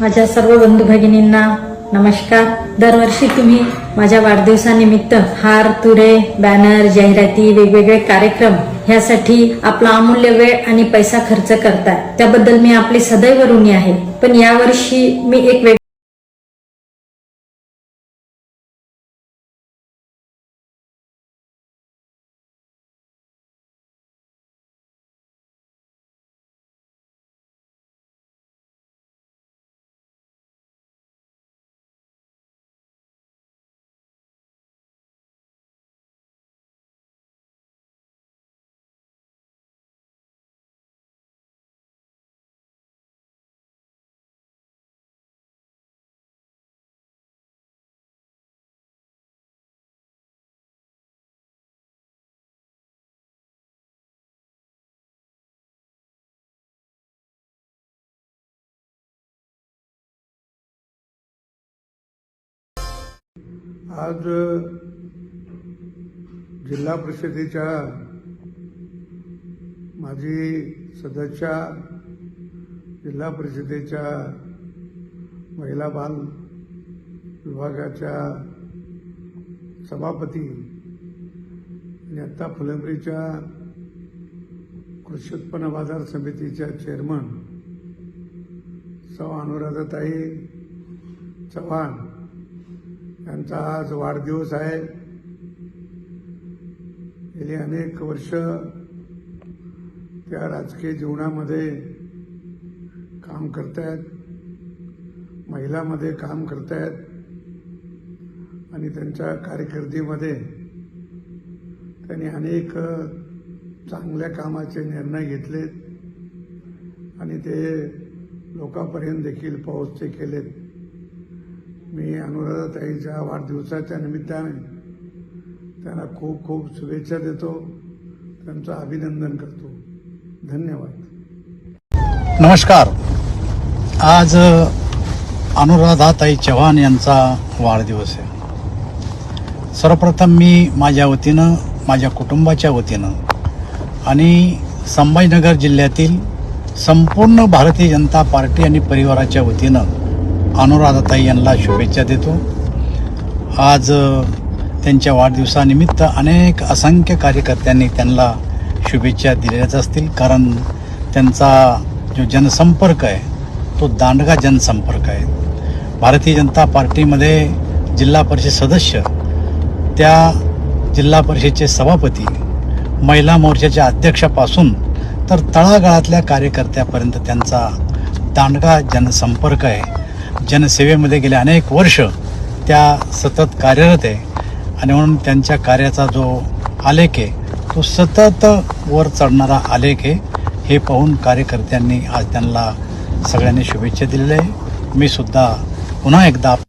माझ्या सर्व बंधू भगिनींना नमस्कार. दरवर्षी तुम्ही माझ्या वाढदिवसानिमित्त हार तुरे बॅनर जाहिराती वेगवेगळे कार्यक्रम ह्यासाठी आपला अमूल्य वेळ आणि पैसा खर्च करताय. त्याबद्दल मी आपली सदैव ऋणी आहे. पण यावर्षी मी एक आज जिल्हा परिषदेच्या माजी सदस्या जिल्हा परिषदेच्या महिला बाल विभागाच्या सभापती आणि आत्ता फुलंब्रीच्या कृषी उत्पन्न बाजार समितीच्या चेअरमन सौ अनुराधाताई चव्हाण यांचा आज वाढदिवस आहे. गेली अनेक वर्ष त्या राजकीय जीवनामध्ये काम करतायत महिलामध्ये काम करतायत आणि त्यांच्या कारकिर्दीमध्ये त्यांनी अनेक चांगल्या कामाचे निर्णय घेतलेत आणि ते लोकांपर्यंत देखील पोहोचते केलेत. मी अनुराधाताईच्या वाढदिवसाच्या निमित्ताने त्यांना खूप खूप शुभेच्छा देतो. त्यांचं अभिनंदन करतो. धन्यवाद. नमस्कार. आज अनुराधाताई चव्हाण यांचा वाढदिवस आहे. सर्वप्रथम मी माझ्या वतीनं माझ्या कुटुंबाच्या वतीनं आणि संभाजीनगर जिल्ह्यातील संपूर्ण भारतीय जनता पार्टी आणि परिवाराच्या वतीनं अनुराधाताई यांना शुभेच्छा देतो. आज त्यांच्या वाढदिवसानिमित्त अनेक असंख्य कार्यकर्त्यांनी त्यांना शुभेच्छा दिलेल्याच असतील. कारण त्यांचा जो जनसंपर्क आहे तो दांडगा जनसंपर्क आहे. भारतीय जनता पार्टीमध्ये जिल्हा परिषद सदस्य त्या जिल्हा परिषदेचे सभापती महिला मोर्चाच्या अध्यक्षापासून तर तळागाळातल्या कार्यकर्त्यापर्यंत त्यांचा दांडगा जनसंपर्क आहे. जनसेवेमध्ये गेले अनेक वर्ष त्या सतत कार्यरत आहे. आणि म्हणून त्यांच्या कार्याचा जो आलेख आहे तो सतत वर चढणारा आलेख आहे. हे पाहून कार्यकर्त्यांनी आज त्यांना सगळ्यांनी शुभेच्छा दिलेल्या आहे मी सुद्धा पुन्हा एकदा